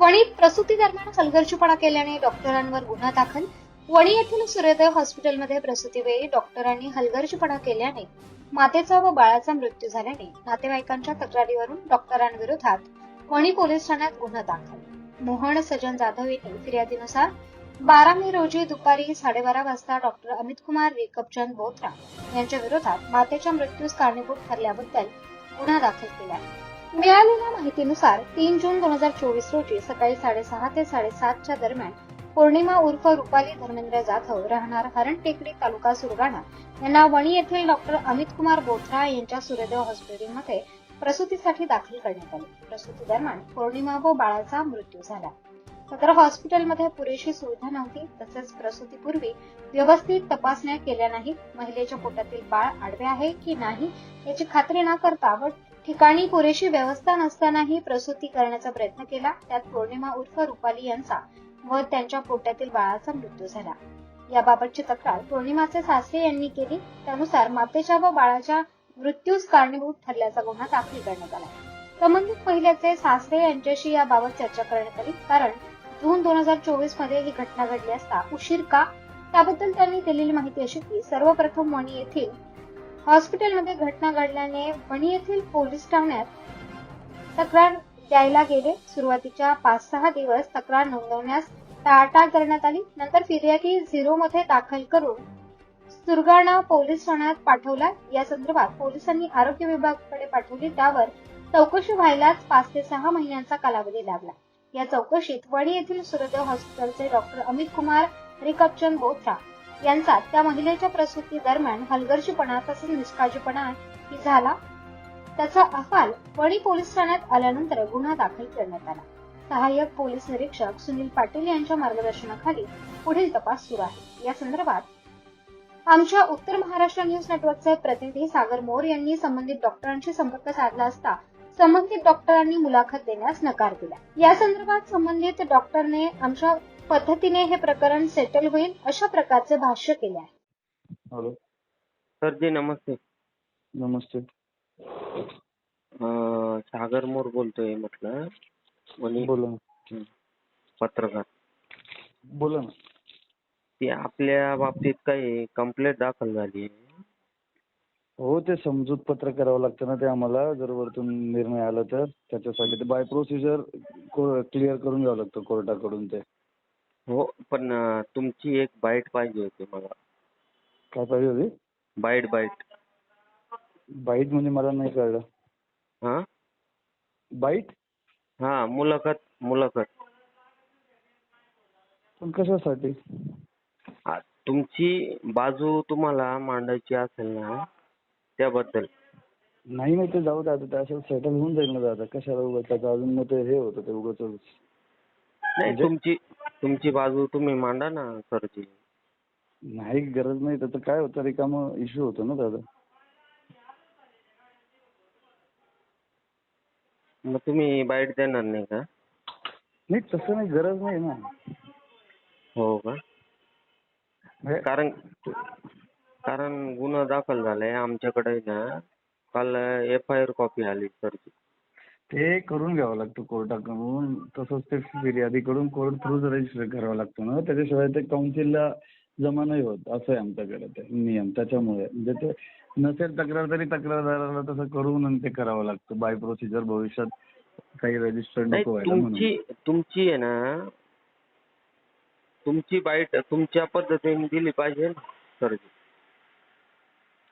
वणीत प्रसूती दरम्यान हलगर्जीपणा केल्याने डॉक्टरांवर गुन्हा दाखल. वणी येथील सूर्योदय हॉस्पिटलमध्ये प्रसूतीवेळी डॉक्टरांनी हलगर्जीपणा केल्याने मातेचा व बाळाचा मृत्यू झाल्याने नातेवाईकांच्या तक्रारीवरून डॉक्टरांविरोधात वणी पोलीस ठाण्यात गुन्हा दाखल. मोहन सजन जाधव यांनी फिर्यादीनुसार बारा मे रोजी दुपारी साडेबारा वाजता डॉक्टर अमित कुमार रिकपचंद बोथरा यांच्या विरोधात मातेच्या मृत्यूस कारणीभूत ठरल्याबद्दल गुन्हा दाखल केला. मिळालेल्या माहितीनुसार तीन जून दोन हजार चोवीस रोजी सकाळी साडेसहा ते साडेसातच्या दरम्यान पौर्णिमा उर्फ रुपाली धर्मेंद्र जाधव राहणार हरण टेकडी तालुका सुरगाणा यांना वणी येथील डॉक्टर अमित कुमार बोथरा यांच्या सूर्यदेव हॉस्पिटलमध्ये प्रसूतीसाठी दाखल करण्यात आले. प्रसूती दरम्यान पौर्णिमा व बाळाचा मृत्यू झाला. सदर हॉस्पिटलमध्ये पुरेशी सुविधा नव्हती तसेच प्रसूतीपूर्वी व्यवस्थित तपासण्या केल्या नाहीत. महिलेच्या पोटातील बाळ आडवे आहे की नाही याची खात्री न करता व ठिकाणी पुरेशी व्यवस्था नसतानाही प्रसूती करण्याचा प्रयत्न केला. त्यात पौर्णिमा उर्फ रुपाली यांचा व त्यांच्या पोटातील बाळाचा मृत्यू झाला. याबाबतची तक्रार पौर्णिमाचे सासरे यांनी केली. त्यानुसार मातेच्या व बाळाच्या मृत्यूस कारणीभूत ठरल्याचा गुन्हा दाखल करण्यात आला. संबंधित महिलेचे सासरे यांच्याशी याबाबत चर्चा करण्यात आली. कारण जून दोन हजार चोवीसमध्ये ही घटना घडली असता उशीर का? त्याबद्दल त्यांनी दिलेली माहिती अशी की सर्वप्रथम मणी येथील हॉस्पिटलमध्ये घटना घडल्याने वणी येथील पोलीस ठाण्यात तक्रार द्यायला गेले. सुरुवातीच्या पाच सहा दिवस तक्रार नोंदवण्यास टाळाटाळ करण्यात आली. नंतर फिर्यादी झिरो मध्ये दाखल करून सुरगाणा पोलीस ठाण्यात पाठवला. या संदर्भात पोलिसांनी आरोग्य विभागाकडे पाठवली. त्यावर चौकशी व्हायलाच पाच ते सहा महिन्यांचा कालावधी लागला. या चौकशीत वणी येथील सुरदेव हॉस्पिटलचे डॉक्टर अमित कुमार रिकपचंद बोथरा यांचा त्या महिलेच्या प्रसूती दरम्यान हलगर्जीपणा तसेच निष्काळजीपणा ही झाला. त्याचा अहवाल वणी पोलीस ठाण्यात आल्यानंतर गुन्हा दाखल करण्यात आला. सहाय्यक पोलीस निरीक्षक सुनील पाटील यांच्या मार्गदर्शनाखाली पुढील तपास सुरू आहे. या संदर्भात आमच्या उत्तर महाराष्ट्र न्यूज नेटवर्कचे प्रतिनिधी सागर मोर यांनी संबंधित डॉक्टरांशी संपर्क साधला असता संबंधित डॉक्टरांनी मुलाखत देण्यास नकार दिला. या संदर्भात संबंधित डॉक्टरने आमच्या पद्धतीने हे प्रकरण सेटल होईल अशा प्रकारचे भाष्य केले आहे. हॅलो. सर जी नमस्ते. नमस्ते. अं, सागर मोर बोलतोय म्हटलं. बोला. ना पत्रकार. बोला ना. ती आपल्या बाबतीत काही कंप्लेंट दाखल झाली आहे. हो ते समजूत पत्र करावं लागतं ना ते आम्हाला. जर वरतून निर्णय आला तर त्याच्यासाठी ते बाय प्रोसिजर क्लिअर करून घ्यावं लागतं कोर्टाकडून ते. हो पण अं, तुमची एक बाईट पाहिजे होती मला. काय पाहिजे होती? Bite bite. बाईट म्हणजे मला नाही कळलं. हा? बाईट? हा मुलाखत मुलाखत. पण कशासाठी? आ, तुमची बाजू तुम्हाला मांडायची असेल ना त्याबद्दल. नाही नाही ते जाऊ दे आता ते असं सेटल होऊन जाईल ना दादा कशाला उगाच त्याचं अजून मग ते हे होतं ते उगाच नाही म्हणजे- तुमची तुमची बाजू तुम्ही मांडा ना सरची नाही गरज नाही. त्याचं काय होतं रिकामं इश्यू होतो ना दादा. मग तुम्ही बाईट देणार नाही का? नाही तसं नाही गरज नाही ना. हो का? कारण कारण गुन्हा दाखल झालाय. आमच्याकडे ना काल एफ आय आर कॉपी आली सरची ते करून घ्यावं लागतं कोर्टाकडून. तसंच ते फिर्यादीकडून कोर्ट थ्रूच रजिस्टर करावं लागतं ना. त्याच्याशिवाय ते काउन्सिलला जमा नाही होत. असं आहे आमच्याकडे ते नियम. त्याच्यामुळे म्हणजे ते नसेल तक्रार तरी तक्रारदाराला तसं करून आणि ते करावं लागतं. बाय प्रोसिजर भविष्यात काही रजिस्टर नको व्हायला म्हणून. तुमची तुमची आहे ना तुमची बाईट तुमच्या पद्धतीने दिली पाहिजे ना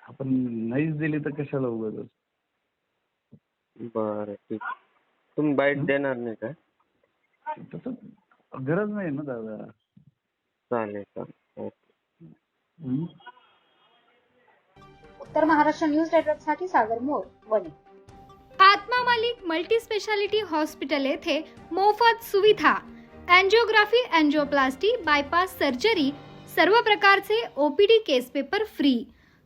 आपण नाहीच दिली तर कशाला उगाच बरं ठीक. तुम्ही बाईट? देणार नाही का? तसं गरज नाही ना दादा. चालेल चालेल. ओके. हं? उत्तर महाराष्ट्र न्यूज नेटवर्कसाठी Sagar More Wani. Atma Malik multi speciality hospital येथे मोफत सुविधा अँजिओग्राफी अँजिओप्लास्टी बायपास सर्जरी सर्व प्रकारचे OPD case paper free.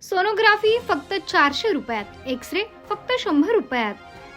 Sonography फक्त चारशे रुपयात एक्स रे फक्त शंभर रुपयात.